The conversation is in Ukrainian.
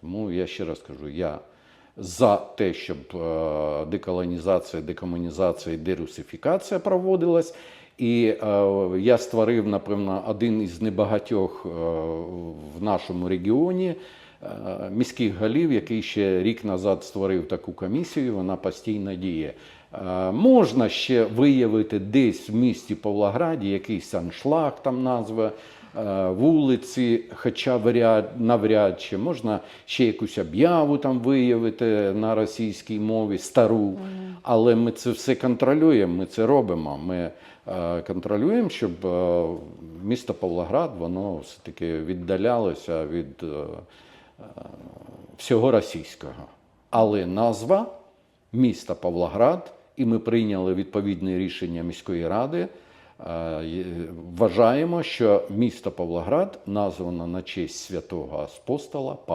Тому я ще раз кажу, я за те, щоб е, деколонізація, декомунізація і дерусифікація проводилась. І е, я створив, напевно, один із небагатьох е, в нашому регіоні міських голів, який ще рік назад створив таку комісію, вона постійно діє. Можна ще виявити десь в місті Павлограді якийсь аншлаг, там назва вулиці, хоча вряд, навряд чи можна ще якусь об'яву там виявити на російській мові, стару. Але ми це все контролюємо, ми це робимо. Ми е, контролюємо, щоб е, місто Павлоград воно все-таки віддалялося від е, е, всього російського. Але назва міста Павлоград, і ми прийняли відповідне рішення міської ради. Е, Вважаємо, що місто Павлоград названо на честь святого апостола